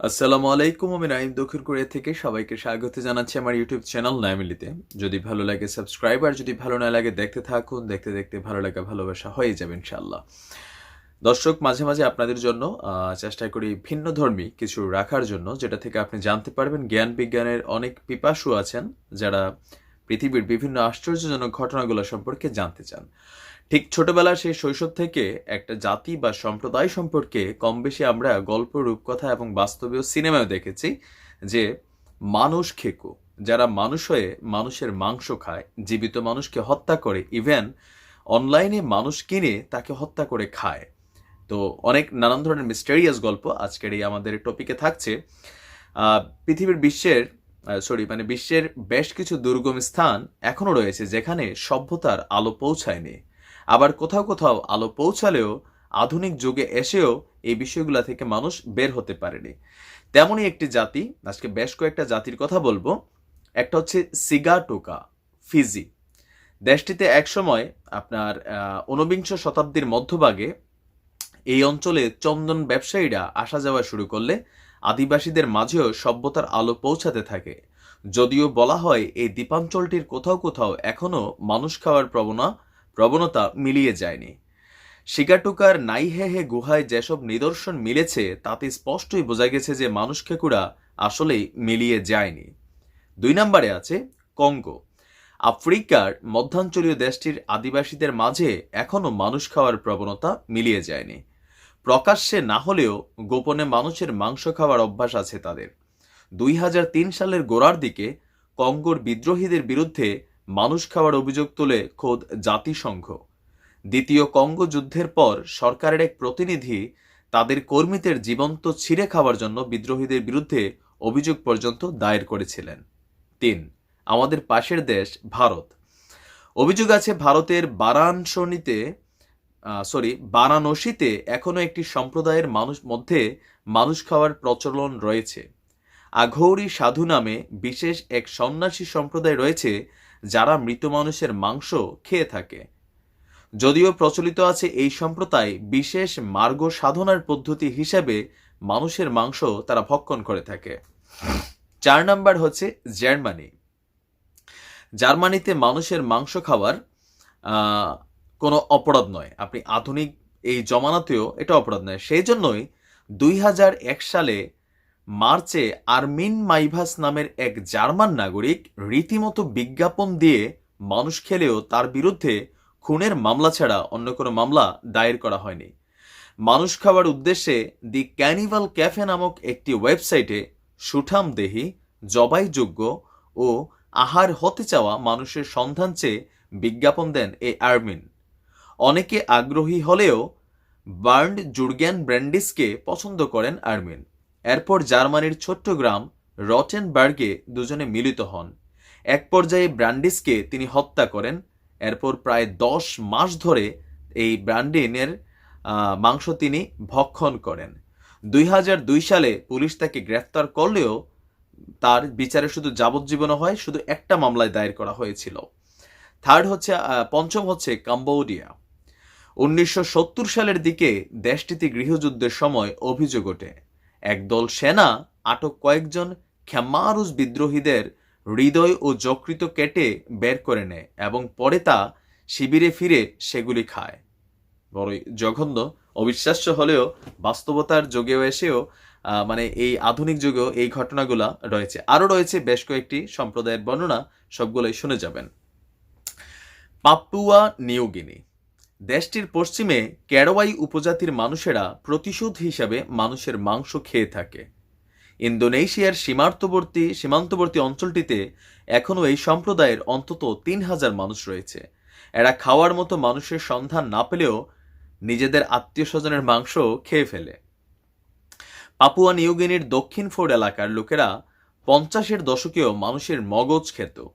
আসসালামু আলাইকুম, আমি নাইম দক্ষিণ কোরিয়া থেকে সবাইকে স্বাগত জানাচ্ছি আমার ইউটিউব চ্যানেল নাইমিলিতে। যদি ভালো লাগে সাবস্ক্রাইব, আর যদি ভালো না লাগে দেখতে থাকুন, দেখতে দেখতে ভালো লাগা, ভালোবাসা হয়ে যাবে ইনশাল্লাহ দর্শক, মাঝে মাঝে আপনাদের জন্য চেষ্টা করি ভিন্ন ধর্মী কিছু রাখার জন্য, যেটা থেকে আপনি জানতে পারবেন জ্ঞান বিজ্ঞানের অনেক পিপাসু আছেন যারা পৃথিবীর বিভিন্ন আশ্চর্যজনক ঘটনাগুলো সম্পর্কে জানতে চান। ঠিক ছোটবেলার সেই শৈশব থেকে একটা জাতি বা সম্প্রদায় সম্পর্কে কম বেশি আমরা গল্প, রূপকথা এবং বাস্তবেও সিনেমাও দেখেছি যে মানুষ খেকো, যারা মানুষ হয়ে মানুষের মাংস খায়, জীবিত মানুষকে হত্যা করে ইভেন অনলাইনে মানুষ কিনে তাকে হত্যা করে খায়। তো অনেক নানান ধরনের মিস্টেরিয়াস গল্প আজকের এই আমাদের টপিকে থাকছে। পৃথিবীর বিশ্বের সরি মানে বিশ্বের বেশ কিছু দুর্গম স্থান এখনও রয়েছে যেখানে সভ্যতার আলো পৌঁছায়নি। আবার কোথাও কোথাও আলো পৌঁছালেও, আধুনিক যুগে এসেও এই বিষয়গুলো থেকে মানুষ বের হতে পারেনি। তেমনই একটি জাতি, আজকে বেশ কয়েকটা জাতির কথা বলব। একটা হচ্ছে সিগাটোকা, ফিজি। দেশটিতে একসময় আপনার ঊনবিংশ শতাব্দীর মধ্যভাগে এই অঞ্চলে চন্দন ব্যবসায়ীরা আসা যাওয়া শুরু করলে আদিবাসীদের মাঝেও সভ্যতার আলো পৌঁছাতে থাকে। যদিও বলা হয় এই দ্বীপাঞ্চলটির কোথাও কোথাও এখনও মানুষ খাওয়ার প্রবণা প্রবণতা মিলিয়ে যায়নি। শিকাটুকার নাইহেহে গুহায় যেসব নিদর্শন মিলেছে, তাতে স্পষ্টই বোঝা গেছে যে মানুষ খেকুরা আসলেই মিলিয়ে যায়নি। দুই নম্বরে আছে কঙ্গো। আফ্রিকার মধ্যাঞ্চলীয় দেশটির আদিবাসীদের মাঝে এখনও মানুষ খাওয়ার প্রবণতা মিলিয়ে যায়নি। প্রকাশ্যে না হলেও গোপনে মানুষের মাংস খাওয়ার অভ্যাস আছে তাদের। দুই হাজার তিন সালের গোড়ার দিকে কঙ্গোর বিদ্রোহীদের বিরুদ্ধে মানুষ খাওয়ার অভিযোগ তোলে খোদ জাতিসংঘ। দ্বিতীয় কঙ্গো যুদ্ধের পর সরকারের এক প্রতিনিধি তাদের কর্মীদের জীবন্ত ছিঁড়ে খাওয়ার জন্য বিদ্রোহীদের বিরুদ্ধে অভিযোগ পর্যন্ত দায়ের করেছিলেন। তিন, আমাদের পাশের দেশ, ভারত। অভিযোগ আছে ভারতের বারাণসীতে সরি, বারাণসীতে এখনও একটি সম্প্রদায়ের মানুষ, মধ্যে মানুষ খাওয়ার প্রচলন রয়েছে। আঘৌরি সাধু নামে বিশেষ এক সন্ন্যাসী সম্প্রদায় রয়েছে যারা মৃত মানুষের মাংস খেয়ে থাকে। যদিও প্রচলিত আছে এই সম্প্রদায় বিশেষ মার্গ সাধনার পদ্ধতি হিসাবে মানুষের মাংস তারা ভক্ষণ করে থাকে। চার নাম্বার হচ্ছে জার্মানি। জার্মানিতে মানুষের মাংস খাওয়ার কোনো অপরাধ নয়। আপনি আধুনিক এই জমানাতেও এটা অপরাধ নয়। সেই জন্যই দুই হাজার এক সালে মার্চে আরমিন মাইভাস নামের এক জার্মান নাগরিক রীতিমতো বিজ্ঞাপন দিয়ে মানুষ খেলেও তার বিরুদ্ধে খুনের মামলা ছাড়া অন্য কোনো মামলা দায়ের করা হয়নি। মানুষ খাওয়ার উদ্দেশ্যে দি ক্যানিভাল ক্যাফে নামক একটি ওয়েবসাইটে সুঠাম দেহি, জবাইযোগ্য ও আহার হতে চাওয়া মানুষের সন্ধান চেয়ে বিজ্ঞাপন দেন এই আর্মিন। অনেকে আগ্রহী হলেও বার্ন্ড জুর্গেন ব্র্যান্ডিসকে পছন্দ করেন আর্মিন। এরপর জার্মানির ছোট্ট গ্রাম রটেনবার্গে দুজনে মিলিত হন। এক পর্যায়ে ব্র্যান্ডিসকে তিনি হত্যা করেন। এরপর প্রায় দশ মাস ধরে এই ব্র্যান্ডিনের মাংস তিনি ভক্ষণ করেন। দুই দুই সালে পুলিশ তাকে গ্রেফতার করলেও তার বিচারে শুধু যাবজ্জীবন হয়, শুধু একটা মামলায় দায়ের করা হয়েছিল। থার্ড হচ্ছে পঞ্চম হচ্ছে কাম্বোডিয়া। উনিশশো সত্তর সালের দিকে দেশটিতে গৃহযুদ্ধের সময় অভিযোগ ওঠে। একদল সেনা আটক কয়েকজন খেমারুস বিদ্রোহীদের হৃদয় ও যকৃত কেটে বের করে নেয় এবং পরে তা শিবিরে ফিরে সেগুলি খায়। বড়ই জঘন্য, অবিশ্বাস্য হলেও বাস্তবতার যুগেও এসেও মানে এই আধুনিক যুগেও এই ঘটনাগুলা রয়েছে। আরও রয়েছে বেশ কয়েকটি সম্প্রদায়ের বর্ণনা, সবগুলোই শুনে যাবেন। পাপুয়া নিউগিনি দেশটির পশ্চিমে ক্যারোয়াই উপজাতির মানুষেরা প্রতিশোধ হিসাবে মানুষের মাংস খেয়ে থাকে। ইন্দোনেশিয়ার সীমান্তবর্তী সীমান্তবর্তী অঞ্চলটিতে এখনও এই সম্প্রদায়ের অন্তত তিন হাজার মানুষ রয়েছে। এরা খাওয়ার মতো মানুষের সন্ধান না পেলেও নিজেদের আত্মীয় স্বজনের মাংস খেয়ে ফেলে। পাপুয়া নিউগিনির দক্ষিণ ফোর্ড এলাকার লোকেরা পঞ্চাশের দশকেও মানুষের মগজ খেত।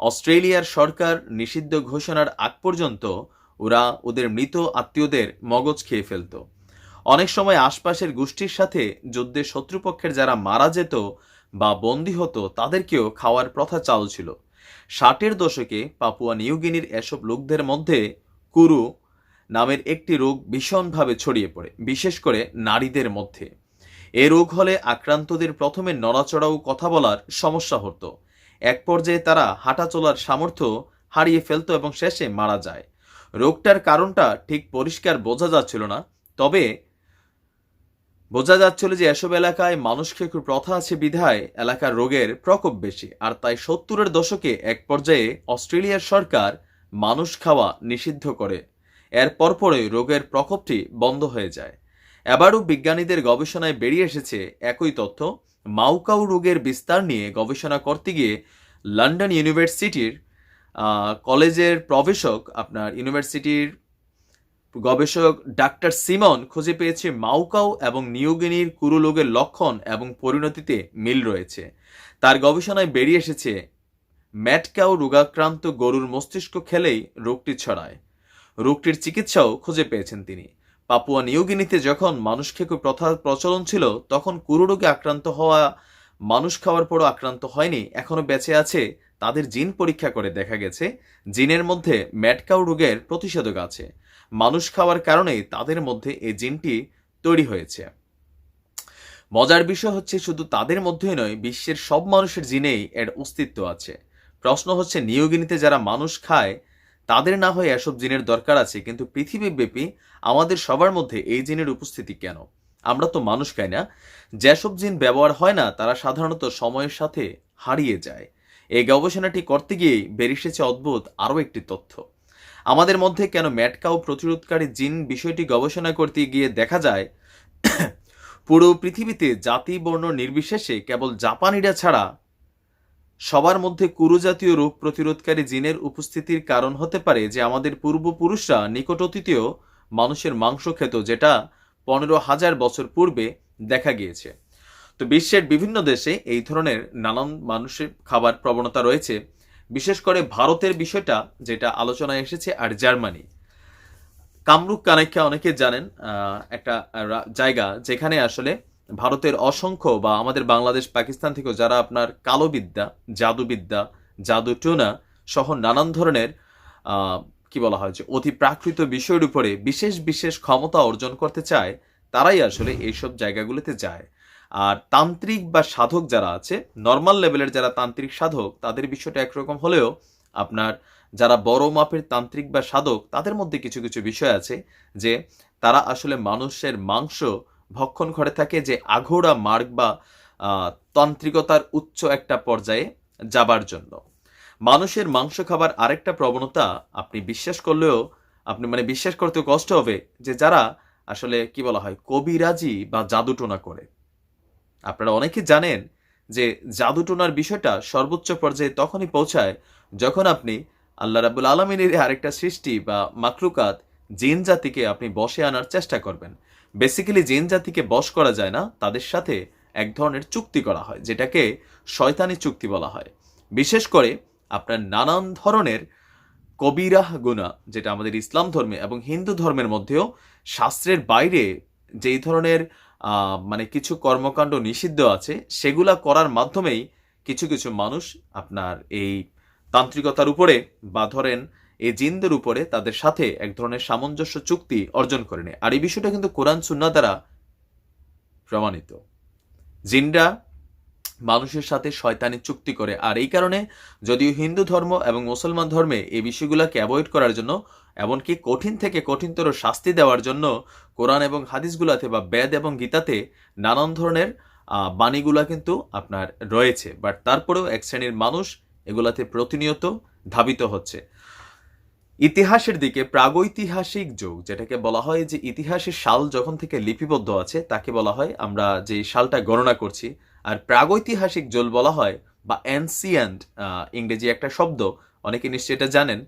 অস্ট্রেলিয়ার সরকার নিষিদ্ধ ঘোষণার আগ পর্যন্ত ওরা ওদের মৃত আত্মীয়দের মগজ খেয়ে ফেলত। অনেক সময় আশপাশের গোষ্ঠীর সাথে যুদ্ধে শত্রুপক্ষের যারা মারা যেত বা বন্দী হতো, তাদেরকেও খাওয়ার প্রথা চালু ছিল। ষাটের দশকে পাপুয়া নিউগিনির এসব লোকদের মধ্যে কুরু নামের একটি রোগ ভীষণভাবে ছড়িয়ে পড়ে, বিশেষ করে নারীদের মধ্যে। এ রোগ হলে আক্রান্তদের প্রথমে নড়াচড়া ও কথা বলার সমস্যা হতো। এক পর্যায়ে তারা হাঁটা চলার সামর্থ্য হারিয়ে ফেলতো এবং শেষে মারা যায়। রোগটার কারণটা ঠিক পরিষ্কার বোঝা যাচ্ছিল না, তবে বোঝা যাচ্ছিল যে এসব এলাকায় মানুষকে খেকুর প্রথা আছে বিধায় এলাকার রোগের প্রকোপ বেশি। আর তাই সত্তরের দশকে এক পর্যায়ে অস্ট্রেলিয়ার সরকার মানুষ খাওয়া নিষিদ্ধ করে। এর পরপরই রোগের প্রকোপটি বন্ধ হয়ে যায়। এবারও বিজ্ঞানীদের গবেষণায় বেরিয়ে এসেছে একই তথ্য। মাউকাউ রোগের বিস্তার নিয়ে গবেষণা করতে গিয়ে লন্ডন ইউনিভার্সিটির কলেজের প্রবেশক আপনার ইউনিভার্সিটির গবেষক ডাক্তার সিমন খুঁজে পেয়েছে মাউকাও এবং নিউগিনির কুরুলোগের লক্ষণ এবং পরিণতিতে মিল রয়েছে। তার গবেষণায় বেরিয়ে এসেছে, ম্যাটকাও রোগাক্রান্ত গরুর মস্তিষ্ক খেলেই রোগটি ছড়ায়। রোগটির চিকিৎসাও খুঁজে পেয়েছেন তিনি। পাপুয়া নিউগিনিতে যখন মানুষ খেকু প্রথা প্রচলন ছিল, তখন কুরু রোগে আক্রান্ত হওয়া, মানুষ খাওয়ার পরও আক্রান্ত হয়নি এখনও বেঁচে আছে তাদের জিন পরীক্ষা করে দেখা গেছে, জিনের মধ্যে ম্যাটকাও রোগের প্রতিষেধক আছে। মানুষ খাওয়ার কারণেই তাদের মধ্যে এই জিনটি তৈরি হয়েছে। মজার বিষয় হচ্ছে শুধু তাদের মধ্যেই নয়, বিশ্বের সব মানুষের জিনেই এর অস্তিত্ব আছে। প্রশ্ন হচ্ছে নিয়োগিনীতে যারা মানুষ খায়, তাদের না হয় এসব জিনের দরকার আছে, কিন্তু পৃথিবীব্যাপী আমাদের সবার মধ্যে এই জিনের উপস্থিতি কেন? আমরা তো মানুষ খাই না। যেসব জিন ব্যবহার হয় না, তারা সাধারণত সময়ের সাথে হারিয়ে যায়। এই গবেষণাটি করতে গিয়েই বেরিয়ে এসেছে অদ্ভুত আরও একটি তথ্য। আমাদের মধ্যে কেন ম্যাটকাও প্রতিরোধকারী জিন বিষয়টি গবেষণা করতে গিয়ে দেখা যায়, পুরো পৃথিবীতে জাতি, বর্ণ নির্বিশেষে কেবল জাপানিরা ছাড়া সবার মধ্যে কুরু জাতীয় রোগ প্রতিরোধকারী জিনের উপস্থিতির কারণ হতে পারে যে আমাদের পূর্বপুরুষরা নিকট অতীতেও মানুষের মাংস খেত, যেটা পনেরো হাজার বছর পূর্বে দেখা গিয়েছে। তো বিশ্বের বিভিন্ন দেশে এই ধরনের নানান মানুষের খাবার প্রবণতা রয়েছে। বিশেষ করে ভারতের বিষয়টা যেটা আলোচনায় এসেছে আর জার্মানি। কামরূপ কানাখ্যা অনেকে জানেন একটা জায়গা যেখানে আসলে ভারতের অসংখ্য বা আমাদের বাংলাদেশ, পাকিস্তান থেকেও যারা আপনার কালোবিদ্যা, জাদুবিদ্যা জাদুটোনা সহ নানান ধরনের কি বলা হয় যে অতি প্রাকৃত বিষয়ের উপরে বিশেষ বিশেষ ক্ষমতা অর্জন করতে চায়, তারাই আসলে এইসব জায়গাগুলোতে যায়। আর তান্ত্রিক বা সাধক যারা আছে নর্মাল লেভেলের যারা তান্ত্রিক সাধক, তাদের বিষয়টা একরকম হলেও আপনার যারা বড় মাপের তান্ত্রিক বা সাধক, তাদের মধ্যে কিছু কিছু বিষয় আছে যে তারা আসলে মানুষের মাংস ভক্ষণ করে থাকে যে আঘোড়া মার্গ বা তান্ত্রিকতার উচ্চ একটা পর্যায়ে যাবার জন্য। মানুষের মাংস খাবার আরেকটা প্রবণতা আপনি বিশ্বাস করলেও, আপনি মানে বিশ্বাস করতে কষ্ট হবে যে যারা আসলে কি বলা হয়, কবিরাজি বা জাদুটোনা করে। আপনারা অনেকে জানেন যে জাদুটোনার বিষয়টা সর্বোচ্চ পর্যায়ে তখনই পৌঁছায় যখন আপনি আল্লাহ রাবুল আলমিনের আরেকটা সৃষ্টি বা মাকলুকাত জিন জাতিকে আপনি বসে আনার চেষ্টা করবেন। বেসিক্যালি জিন জাতিকে বশ করা যায় না, তাদের সাথে এক ধরনের চুক্তি করা হয়, যেটাকে শয়তানি চুক্তি বলা হয়। বিশেষ করে আপনার নানান ধরনের কবিরাহ গুণা, যেটা আমাদের ইসলাম ধর্মে এবং হিন্দু ধর্মের মধ্যেও শাস্ত্রের বাইরে যেই ধরনের মানে কিছু কর্মকাণ্ড নিষিদ্ধ আছে, সেগুলা করার মাধ্যমেই কিছু কিছু মানুষ আপনার এই তান্ত্রিকতার উপরে বা ধরেন এই জিনদের উপরে তাদের সাথে এক ধরনের সামঞ্জস্য চুক্তি অর্জন করে নেয়। আর এই বিষয়টা কিন্তু কোরআন সুন্না দ্বারা প্রমাণিত। জিনরা মানুষের সাথে শয়তানি চুক্তি করে। আর এই কারণে যদিও হিন্দু ধর্ম এবং মুসলমান ধর্মে এই বিষয়গুলোকে অ্যাভয়েড করার জন্য, এমনকি কঠিন থেকে কঠিনতর শাস্তি দেওয়ার জন্য কোরআন এবং হাদিসগুলাতে বা বেদ এবং গীতাতে নানান ধরনের বাণীগুলা কিন্তু আপনার রয়েছে। বাট তারপরেও এক শ্রেণির মানুষ এগুলাতে প্রতিনিয়ত ধাবিত হচ্ছে। ইতিহাসের দিকে প্রাগৈতিহাসিক যুগ, যেটাকে বলা হয় যে ইতিহাসের সাল যখন থেকে লিপিবদ্ধ আছে, তাকে বলা হয় আমরা যে সালটা গণনা করছি আর প্রাগৈতিহাসিক যুগ বলা হয়, বা অ্যানসিয়ান্ট ইংরেজি একটা শব্দ, অনেকে নিশ্চয়ই এটা জানেন,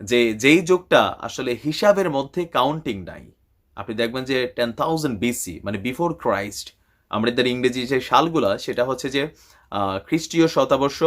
যে যেই যুগটা আসলে হিসাবের মধ্যে কাউন্টিং নাই। আপনি দেখবেন যে টেন থাউজেন্ড বিসি মানে বিফোর ক্রাইস্ট আমাদের ইংরেজি যে সালগুলা, সেটা হচ্ছে যে খ্রিস্টীয় শতাবর্ষ,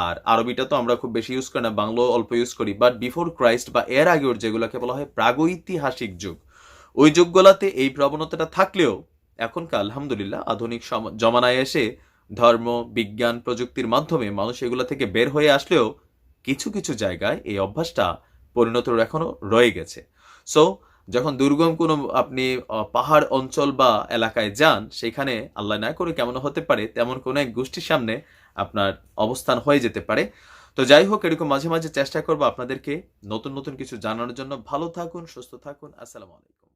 আর আরবিটা তো আমরা খুব বেশি ইউজ করি না বাংলো অল্প ইউজ করি বাট বিফোর ক্রাইস্ট বা এর আগের যেগুলোকে বলা হয় প্রাগৈতিহাসিক যুগ। ওই যুগগুলাতে এই প্রবণতাটা থাকলেও এখনকার আলহামদুলিল্লাহ আধুনিক জমানায় এসে ধর্ম, বিজ্ঞান প্রযুক্তির মাধ্যমে মানুষ এগুলা থেকে বের হয়ে আসলেও কিছু কিছু জায়গায় এই অভ্যাসটা পরিণত এখনও রয়ে গেছে। সো যখন দুর্গম কোনো আপনি পাহাড় অঞ্চল বা এলাকায় যান, সেখানে আল্লাহ না করে কেমন হতে পারে, তেমন কোনো এক গোষ্ঠীর সামনে আপনার অবস্থান হয়ে যেতে পারে। তো যাই হোক, এরকম মাঝে মাঝে চেষ্টা করব আপনাদেরকে নতুন নতুন কিছু জানানোর জন্য। ভালো থাকুন, সুস্থ থাকুন। আসসালামু আলাইকুম।